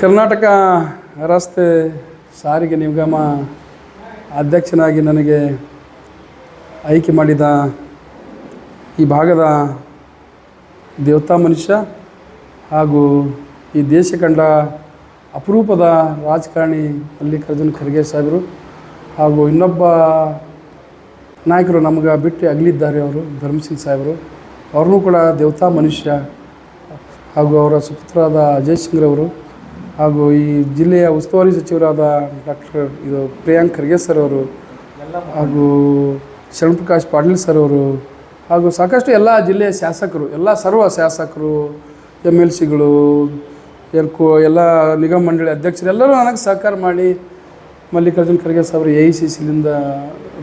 ಕರ್ನಾಟಕ ರಸ್ತೆ ಸಾರಿಗೆ ನಿಗಮ ಅಧ್ಯಕ್ಷನಾಗಿ ನನಗೆ ಆಯ್ಕೆ ಮಾಡಿದ ಈ ಭಾಗದ ದೇವತಾ ಮನುಷ್ಯ ಹಾಗೂ ಈ ದೇಶ ಕಂಡ ಅಪರೂಪದ ರಾಜಕಾರಣಿ ಮಲ್ಲಿಕಾರ್ಜುನ್ ಖರ್ಗೆ ಸಾಹೇಬರು ಹಾಗೂ ಇನ್ನೊಬ್ಬ ನಾಯಕರು ನಮಗೆ ಬಿಟ್ಟು ಅಗಲಿದ್ದಾರೆ ಅವರು, ಧರ್ಮಸಿಂಗ್ ಸಾಹೇಬರು. ಅವ್ರನ್ನೂ ಕೂಡ ದೇವತಾ ಮನುಷ್ಯ ಹಾಗೂ ಅವರ ಸುಪುತ್ರಾದ ಅಜಯ್ ಸಿಂಗ್ರವರು ಹಾಗೂ ಈ ಜಿಲ್ಲೆಯ ಉಸ್ತುವಾರಿ ಸಚಿವರಾದ ಡಾಕ್ಟರ್ ಇದು ಪ್ರಿಯಾಂಕ್ ಖರ್ಗೆ ಸರ್ ಅವರು ಹಾಗೂ ಶರಣಪ್ರಕಾಶ್ ಪಾಟೀಲ್ ಸರ್ ಅವರು ಹಾಗೂ ಸಾಕಷ್ಟು ಎಲ್ಲ ಜಿಲ್ಲೆಯ ಶಾಸಕರು, ಎಲ್ಲ ಸರ್ವ ಶಾಸಕರು ಎಂ ಎಲ್ ಸಿಗಳು ಎಲ್ ಕೋ ಎಲ್ಲ ನಿಗಮ ಮಂಡಳಿ ಅಧ್ಯಕ್ಷರು ಎಲ್ಲರೂ ನನಗೆ ಸಹಕಾರ ಮಾಡಿ ಮಲ್ಲಿಕಾರ್ಜುನ್ ಖರ್ಗೆ ಅವರು ಎ ಐ ಸಿ ಸಿಲಿಂದ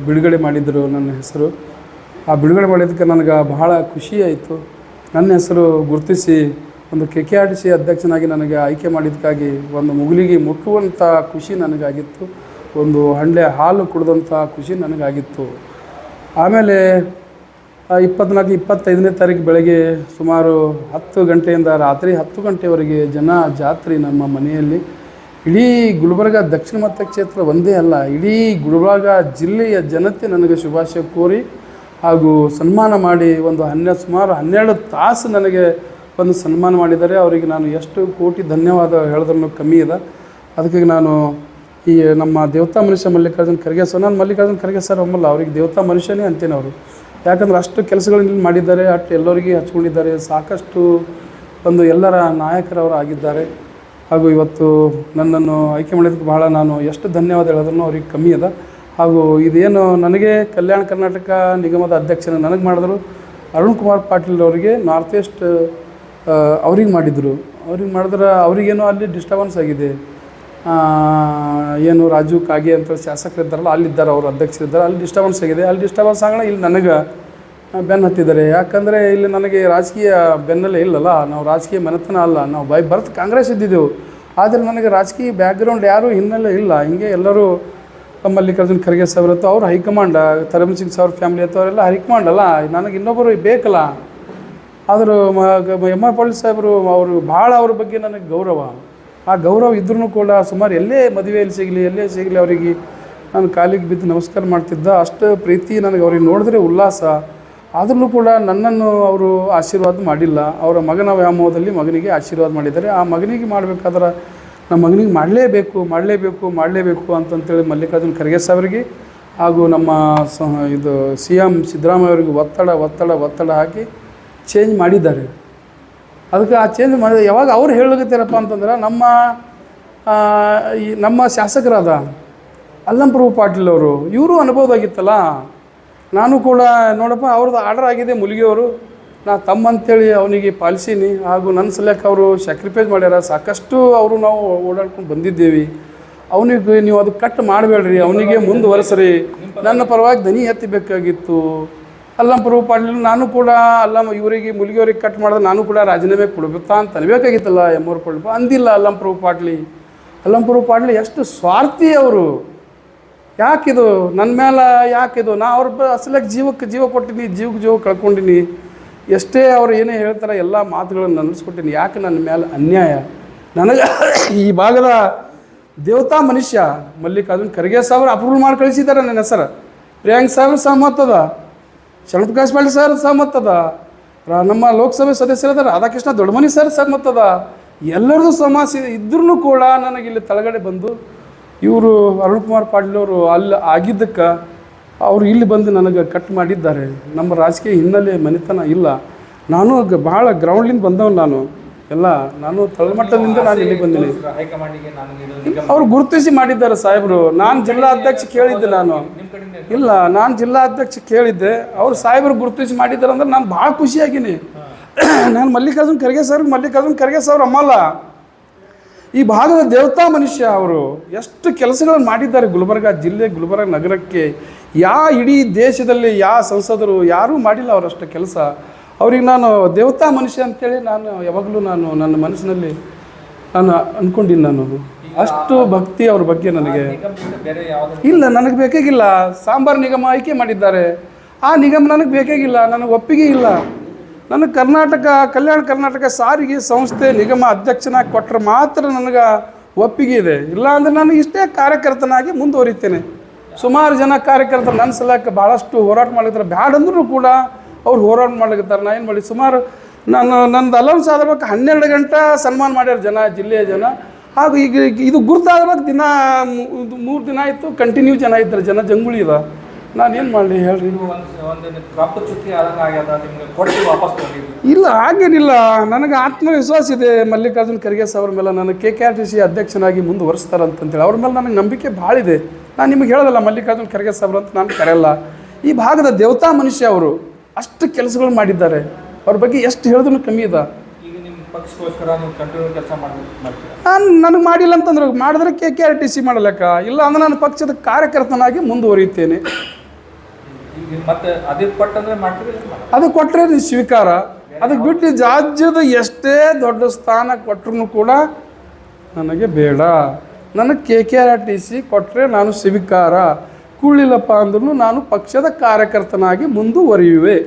ಬಿಡುಗಡೆ ಮಾಡಿದ್ದರು ನನ್ನ ಹೆಸರು. ಆ ಬಿಡುಗಡೆ ಮಾಡಿದ್ದಕ್ಕೆ ನನಗೆ ಬಹಳ ಖುಷಿ ಆಯಿತು. ನನ್ನ ಹೆಸರು ಗುರುತಿಸಿ ಒಂದು K K R T C ಅಧ್ಯಕ್ಷನಾಗಿ ನನಗೆ ಆಯ್ಕೆ ಮಾಡಿದ್ದಕ್ಕಾಗಿ ಒಂದು ಮುಗುಲಿಗೆ ಮುಟ್ಟುವಂಥ ಖುಷಿ ನನಗಾಗಿತ್ತು. ಒಂದು ಹಂಡೆ ಹಾಲು ಕುಡಿದಂಥ ಖುಷಿ ನನಗಾಗಿತ್ತು. ಆಮೇಲೆ ಇಪ್ಪತ್ನಾಲ್ಕು, ಇಪ್ಪತ್ತೈದನೇ ತಾರೀಕು ಬೆಳಗ್ಗೆ ಸುಮಾರು ಹತ್ತು ಗಂಟೆಯಿಂದ ರಾತ್ರಿ ಹತ್ತು ಗಂಟೆವರೆಗೆ ಜನ ಜಾತ್ರೆ ನಮ್ಮ ಮನೆಯಲ್ಲಿ. ಇಡೀ ಗುಲ್ಬರ್ಗ ದಕ್ಷಿಣ ಮತಕ್ಷೇತ್ರ ಒಂದೇ ಅಲ್ಲ, ಇಡೀ ಗುಲ್ಬರ್ಗ ಜಿಲ್ಲೆಯ ಜನತೆ ನನಗೆ ಶುಭಾಶಯ ಕೋರಿ ಹಾಗೂ ಸನ್ಮಾನ ಮಾಡಿ ಒಂದು ಹನ್ನೆರಡು ಸುಮಾರು ಹನ್ನೆರಡು ತಾಸು ನನಗೆ ಒಂದು ಸನ್ಮಾನ ಮಾಡಿದ್ದಾರೆ ಅವರಿಗೆ ನಾನು ಎಷ್ಟು ಕೋಟಿ ಧನ್ಯವಾದ ಹೇಳಿದ್ರೂ ಕಮ್ಮಿ ಇದೆ. ಅದಕ್ಕೆ ನಾನು ಈ ನಮ್ಮ ದೇವತಾ ಮನುಷ್ಯ ಮಲ್ಲಿಕಾರ್ಜುನ್ ಖರ್ಗೆ ಸರ್, ನಾನು ಮಲ್ಲಿಕಾರ್ಜುನ್ ಖರ್ಗೆ ಸರ್ ಒಮ್ಮಲ್ಲ ಅವ್ರಿಗೆ ದೇವತಾ ಮನುಷ್ಯನೇ ಅಂತೇನೆ ಅವರು. ಯಾಕಂದ್ರೆ ಅಷ್ಟು ಕೆಲಸಗಳನ್ನ ಮಾಡಿದ್ದಾರೆ, ಅಷ್ಟು ಎಲ್ಲರಿಗೆ ಹಚ್ಕೊಂಡಿದ್ದಾರೆ, ಸಾಕಷ್ಟು ಒಂದು ಎಲ್ಲರ ನಾಯಕರವರು ಆಗಿದ್ದಾರೆ. ಹಾಗೂ ಇವತ್ತು ನನ್ನನ್ನು ಆಯ್ಕೆ ಮಾಡಿದ್ದಕ್ಕೆ ಬಹಳ ನಾನು ಎಷ್ಟು ಧನ್ಯವಾದ ಹೇಳಿದ್ರು ಅವ್ರಿಗೆ ಕಮ್ಮಿ ಅದ ಹಾಗೂ ಇದೇನು ನನಗೆ ಕಲ್ಯಾಣ ಕರ್ನಾಟಕ ನಿಗಮದ ಅಧ್ಯಕ್ಷನ ನನಗೆ ಮಾಡಿದ್ರು ಅರುಣ್ ಕುಮಾರ್ ಪಾಟೀಲ್ ಅವರಿಗೆ ನಾರ್ತ್ ಈಸ್ಟ್ ಅವ್ರಿಗೆ ಮಾಡಿದರು. ಅವ್ರಿಗೆ ಮಾಡಿದ್ರೆ ಅವ್ರಿಗೇನೋ ಅಲ್ಲಿ ಡಿಸ್ಟರ್ಬೆನ್ಸ್ ಆಗಿದೆ. ಏನು ರಾಜು ಕಾಗೆ ಅಂತ ಶಾಸಕರು ಇದ್ದಾರಲ್ಲ, ಅಲ್ಲಿದ್ದಾರೆ, ಅವರು ಅಧ್ಯಕ್ಷರಿದ್ದಾರೆ ಅಲ್ಲಿ ಡಿಸ್ಟರ್ಬೆನ್ಸ್ ಆಗಿದೆ. ಅಲ್ಲಿ ಡಿಸ್ಟರ್ಬೆನ್ಸ್ ಆಗೋಣ ಇಲ್ಲಿ ನನಗೆ ಬೆನ್ನು ಹತ್ತಿದ್ದಾರೆ. ಯಾಕಂದರೆ ಇಲ್ಲಿ ನನಗೆ ರಾಜಕೀಯ ಬೆನ್ನಲ್ಲೇ ಇಲ್ಲಲ್ಲ, ನಾವು ರಾಜಕೀಯ ಮನೆತನ ಅಲ್ಲ, ನಾವು ಬೈ ಬರ್ತ್ ಕಾಂಗ್ರೆಸ್ ಇದ್ದಿದ್ದೆವು. ಆದರೆ ನನಗೆ ರಾಜಕೀಯ ಬ್ಯಾಕ್ಗ್ರೌಂಡ್ ಯಾರೂ ಹಿನ್ನೆಲೆ ಇಲ್ಲ. ಹಿಂಗೆ ಎಲ್ಲರೂ ಮಲ್ಲಿಕಾರ್ಜುನ್ ಖರ್ಗೆ ಹತ್ತು ಅವ್ರು ಹೈಕಮಾಂಡ್ ತರಮ್ ಸಿಂಗ್ ಸಾವ್ರ ಫ್ಯಾಮಿಲಿ ಅಥವಾ ಅವರೆಲ್ಲ ಹೈಕಮಾಂಡ್ ಅಲ್ಲ, ನನಗೆ ಇನ್ನೊಬ್ಬರು ಬೇಕಲ್ಲ. ಆದರೂ ಎಂ ಆರ್ ಪಾಟೀಲ್ ಸಾಹೇಬರು ಅವರು ಭಾಳ ಅವ್ರ ಬಗ್ಗೆ ನನಗೆ ಗೌರವ. ಆ ಗೌರವ ಇದ್ರೂ ಕೂಡ ಸುಮಾರು ಎಲ್ಲೇ ಮದುವೆಯಲ್ಲಿ ಸಿಗಲಿ, ಎಲ್ಲೇ ಸಿಗಲಿ ಅವರಿಗೆ ನಾನು ಕಾಲಿಗೆ ಬಿದ್ದು ನಮಸ್ಕಾರ ಮಾಡ್ತಿದ್ದ ಅಷ್ಟು ಪ್ರೀತಿ ನನಗೆ ಅವ್ರಿಗೆ ನೋಡಿದ್ರೆ ಉಲ್ಲಾಸ. ಆದ್ರೂ ಕೂಡ ನನ್ನನ್ನು ಅವರು ಆಶೀರ್ವಾದ ಮಾಡಿಲ್ಲ. ಅವರ ಮಗನ ವ್ಯಾಮೋಹದಲ್ಲಿ ಮಗನಿಗೆ ಆಶೀರ್ವಾದ ಮಾಡಿದ್ದಾರೆ. ಆ ಮಗನಿಗೆ ಮಾಡಬೇಕಾದ್ರೆ ನಮ್ಮ ಮಗನಿಗೆ ಮಾಡಲೇಬೇಕು ಮಾಡಲೇಬೇಕು ಮಾಡಲೇಬೇಕು ಅಂತಂತೇಳಿ ಮಲ್ಲಿಕಾರ್ಜುನ್ ಖರ್ಗೆ ಸಾಹೇಬರಿಗೆ ಹಾಗೂ ನಮ್ಮ ಸ, ಇದು ಸಿ ಎಂ ಸಿದ್ದರಾಮಯ್ಯ ಅವರಿಗೆ ಒತ್ತಡ ಒತ್ತಡ ಒತ್ತಡ ಹಾಕಿ ಚೇಂಜ್ ಮಾಡಿದ್ದಾರೆ. ಅದಕ್ಕೆ ಆ ಚೇಂಜ್ ಮಾಡಿದ ಯಾವಾಗ ಅವ್ರು ಹೇಳಕತ್ತಾರಪ್ಪ ಅಂತಂದ್ರೆ ನಮ್ಮ ಈ ನಮ್ಮ ಶಾಸಕರಾದ ಅಲ್ಲಂಪ್ರಭು ಪಾಟೀಲ್ ಅವರು, ಇವರು ಆಗಿತ್ತಲ್ಲ. ನಾನು ಕೂಡ ನೋಡಪ್ಪ, ಅವ್ರದ್ದು ಆರ್ಡರ್ ಆಗಿದೆ ಮುಲಿಗೆಯವರು. ನಾ ತಮ್ಮ ಅಂತೇಳಿ ಅವನಿಗೆ ಪಾಲಿಸೀನಿ. ಹಾಗೂ ನನ್ನ ಸಲಕ್ಕೆ ಅವರು ಸ್ಯಾಕ್ರಿಫೈಸ್ ಮಾಡ್ಯಾರ. ಸಾಕಷ್ಟು ಅವರು ನಾವು ಓಡಾಡ್ಕೊಂಡು ಬಂದಿದ್ದೇವೆ. ಅವನಿಗೆ ನೀವು ಅದು ಕಟ್ ಮಾಡಬೇಡ್ರಿ. ಅವನಿಗೆ ಮುಂದುವರೆಸ್ರಿ. ನನ್ನ ಪರವಾಗಿ ದನಿ ಎತ್ತಬೇಕಾಗಿತ್ತು ಅಲ್ಲಂಪ್ರಭು ಪಾಟೀಲ್, ನಾನು ಕೂಡ ಅಲ್ಲಮ್ಮ ಇವರಿಗೆ, ಮುಲಿಗೆಯವ್ರಿಗೆ ಕಟ್ ಮಾಡಿದ್ರೆ ನಾನು ಕೂಡ ರಾಜೀನಾಮೆ ಕೊಡ್ಬೇಕಾ ಅಂತ ಅನ್ಬೇಕಾಗಿತ್ತಲ್ಲ ಎಂ ಅವ್ರ ಪಾಟೀಲ್? ಅಂದಿಲ್ಲ ಅಲ್ಲಂಪ್ರಭು ಪಾಟ್ಲಿ. ಪ್ರಭು ಪಾಟ್ಲಿ ಎಷ್ಟು ಸ್ವಾರ್ಥಿ ಅವರು. ಯಾಕಿದು? ನನ್ನ ಮೇಲೆ ಯಾಕಿದು? ನಾ ಅವ್ರ ಅಸಲಕ್ಕೆ ಜೀವಕ್ಕೆ ಜೀವ ಕೊಟ್ಟಿನಿ, ಜೀವಕ್ಕೆ ಜೀವ ಕಳ್ಕೊಂಡಿನಿ. ಎಷ್ಟೇ ಅವ್ರು ಏನೇ ಹೇಳ್ತಾರೆ ಎಲ್ಲ ಮಾತುಗಳನ್ನು ನೆನೆಸ್ಕೊಟ್ಟಿನಿ ಯಾಕೆ ನನ್ನ ಮೇಲೆ ಅನ್ಯಾಯ? ನನಗೆ ಈ ಭಾಗದ ದೇವತಾ ಮನುಷ್ಯ ಮಲ್ಲಿಕಾರ್ಜುನ್ ಖರ್ಗೆ ಸಾಹೇಬ್ರು ಅಪ್ರೂವಲ್ ಮಾಡಿ ಕಳಿಸಿದ್ದಾರೆ ನನ್ನ ಹೆಸರು. ಪ್ರಿಯಾಂಕ್ ಸಾಹೇಬ್ರು ಸಹಮತದ ಶರಣಪ್ರಕಾಶ್ ಕಾಶ್ಮಾಳಿ ಸರ್ ರ- ನಮ್ಮ ಲೋಕಸಭೆ ಸದಸ್ಯರಾದ ರಾಧಾಕೃಷ್ಣ ದೊಡ್ಡಮನಿ ಸರ್ ಸಹಮತದ? ಎಲ್ಲರದು ಸಮಾಸ ಇದ್ರೂ ಕೂಡ ನನಗೆ ಇಲ್ಲಿ ತಳಗಡೆ ಬಂದು ಇವರು ಅರುಣ್ ಕುಮಾರ್ ಪಾಟೀಲ್ ಅವರು ಅಲ್ಲಿ ಆಗಿದ್ದಕ್ಕೆ ಅವರು ಇಲ್ಲಿ ಬಂದು ನನಗೆ ಕಟ್ ಮಾಡಿದ್ದಾರೆ. ನಮ್ಮ ರಾಜಕೀಯ ಹಿನ್ನೆಲೆ ಮನೆತನ ಇಲ್ಲ. ನಾನು ಭಾಳ ಗ್ರೌಂಡ್ಲಿಂದ ಬಂದವನು ನಾನು. ಎಲ್ಲ ನಾನು ತಳಮಟ್ಟದಿಂದ ನಾನು ಇಲ್ಲಿಗೆ ನಿಗಮ ಅವ್ರು ಗುರುತಿಸಿ ಮಾಡಿದ್ದಾರೆ ಸಾಹೇಬರು. ನಾನು ಜಿಲ್ಲಾ ಅಧ್ಯಕ್ಷ ಕೇಳಿದ್ದೆ ನಾನು. ಇಲ್ಲ, ನಾನು ಜಿಲ್ಲಾ ಅಧ್ಯಕ್ಷ ಕೇಳಿದ್ದೆ. ಅವ್ರು ಸಾಹೇಬರು ಗುರುತಿಸಿ ಮಾಡಿದ್ದಾರೆ ಅಂದ್ರೆ ನಾನು ಭಾಳ ಖುಷಿಯಾಗಿನಿ. ನಾನು ಮಲ್ಲಿಕಾರ್ಜುನ್ ಖರ್ಗೆ ಸರ್, ಮಲ್ಲಿಕಾರ್ಜುನ್ ಖರ್ಗೆ ಸರ್ ಅಮ್ಮಲ್ಲ. ಈ ಭಾಗದ ದೇವತಾ ಮನುಷ್ಯ ಅವರು. ಎಷ್ಟು ಕೆಲಸಗಳನ್ನು ಮಾಡಿದ್ದಾರೆ ಗುಲ್ಬರ್ಗ ಜಿಲ್ಲೆ, ಗುಲ್ಬರ್ಗ ನಗರಕ್ಕೆ. ಯಾ ಇಡೀ ದೇಶದಲ್ಲಿ ಯಾವ ಸಂಸದರು, ಯಾರೂ ಮಾಡಿಲ್ಲ ಅವರಷ್ಟು ಕೆಲಸ. ಅವ್ರಿಗೆ ನಾನು ದೇವತಾ ಮನುಷ್ಯ ಅಂತೇಳಿ ನಾನು ಯಾವಾಗಲೂ ನಾನು ನನ್ನ ಮನಸ್ಸಿನಲ್ಲಿ ನಾನು ಅಂದ್ಕೊಂಡಿನಿ ನಾನು. ಅಷ್ಟು ಭಕ್ತಿ ಅವ್ರ ಬಗ್ಗೆ ನನಗೆ. ಇಲ್ಲ, ನನಗೆ ಬೇಕಾಗಿಲ್ಲ. ಸಾಂಬಾರ್ ನಿಗಮ ಆಯ್ಕೆ ಮಾಡಿದ್ದಾರೆ. ಆ ನಿಗಮ ನನಗೆ ಬೇಕಾಗಿಲ್ಲ, ನನಗೆ ಒಪ್ಪಿಗೆ ಇಲ್ಲ. ನನಗೆ ಕರ್ನಾಟಕ, ಕಲ್ಯಾಣ ಕರ್ನಾಟಕ ಸಾರಿಗೆ ಸಂಸ್ಥೆ ನಿಗಮ ಅಧ್ಯಕ್ಷನಾಗಿ ಕೊಟ್ಟರೆ ಮಾತ್ರ ನನಗೆ ಒಪ್ಪಿಗೆ ಇದೆ. ಇಲ್ಲ ಅಂದರೆ ನಾನು ಇಷ್ಟೇ ಕಾರ್ಯಕರ್ತನಾಗಿ ಮುಂದುವರಿತೇನೆ. ಸುಮಾರು ಜನ ಕಾರ್ಯಕರ್ತರು ನನ್ನ ಸಲಕ್ಕೆ ಭಾಳಷ್ಟು ಹೋರಾಟ ಮಾಡಿದ್ರೆ ಬ್ಯಾಡ ಅಂದ್ರೂ ಕೂಡ ಅವ್ರು ಹೋರಾಟ ಮಾಡ್ಲಿಕತ್ತಾರೆ. ನಾ ಏನು ಮಾಡಿ ಸುಮಾರು ನಾನು ನಂದು ಅಲೌನ್ಸ್ ಆದ್ಬೇಕು ಹನ್ನೆರಡು ಗಂಟೆ ಸನ್ಮಾನ ಮಾಡ್ಯಾರ ಜನ ಜಿಲ್ಲೆಯ ಜನ. ಹಾಗೂ ಈಗ ಇದು ಗುರ್ತಾದ್ಬೇಕು ದಿನ ಮೂರು ದಿನ ಆಯಿತು ಕಂಟಿನ್ಯೂ ಜನ ಇದ್ದಾರೆ ಜನ ಜಂಗುಳಿ ಇದ ನಾನು ಏನು ಮಾಡಲಿ ಹೇಳ್ರಿ? ಇಲ್ಲ ಹಾಗೇನಿಲ್ಲ. ನನಗೆ ಆತ್ಮವಿಶ್ವಾಸ ಇದೆ ಮಲ್ಲಿಕಾರ್ಜುನ್ ಖರ್ಗೆ ಅವ್ರ ಮೇಲೆ. ನನಗೆ K K R T C ಅಧ್ಯಕ್ಷನಾಗಿ ಮುಂದುವರಿಸ್ತಾರಂತಂತೇಳಿ ಅವ್ರ ಮೇಲೆ ನನಗೆ ನಂಬಿಕೆ ಭಾಳ ಇದೆ. ನಾನು ನಿಮಗೆ ಹೇಳೋದಲ್ಲ ಮಲ್ಲಿಕಾರ್ಜುನ್ ಖರ್ಗೆ ಸಾಬ್ರು ಅಂತ ನಾನು ಕರೆಯಲ್ಲ. ಈ ಭಾಗದ ದೇವತಾ ಮನುಷ್ಯ ಅವರು ಅಷ್ಟು ಕೆಲಸಗಳು ಮಾಡಿದ್ದಾರೆ. ಅವ್ರ ಬಗ್ಗೆ ಎಷ್ಟು ಹೇಳಿದ್ರು ಕಮ್ಮಿ ಇದೆ. ನಾನು ನನಗೆ ಮಾಡಿಲ್ಲ ಅಂತಂದ್ರೆ ಮಾಡಿದ್ರೆ K K R T C ಮಾಡಲಕ್ಕ ಇಲ್ಲ ಅಂದ್ರೆ ನಾನು ಪಕ್ಷದ ಕಾರ್ಯಕರ್ತನಾಗಿ ಮುಂದುವರಿಯುತ್ತೇನೆ. ಅದು ಕೊಟ್ಟರೆ ನೀವು ಸ್ವೀಕಾರ. ಅದಕ್ಕೆ ಬಿಟ್ಟು ರಾಜ್ಯದ ಎಷ್ಟೇ ದೊಡ್ಡ ಸ್ಥಾನ ಕೊಟ್ಟರು ಕೂಡ ನನಗೆ ಬೇಡ. ನನಗೆ K K R T C ಕೊಟ್ಟರೆ ನಾನು ಸ್ವೀಕಾರ. ಕುಳ್ಳಿಲ್ಲಪ್ಪ ಅಂದ್ರೂ ನಾನು ಪಕ್ಷದ ಕಾರ್ಯಕರ್ತನಾಗಿ ಮುಂದುವರಿಯುವೆ.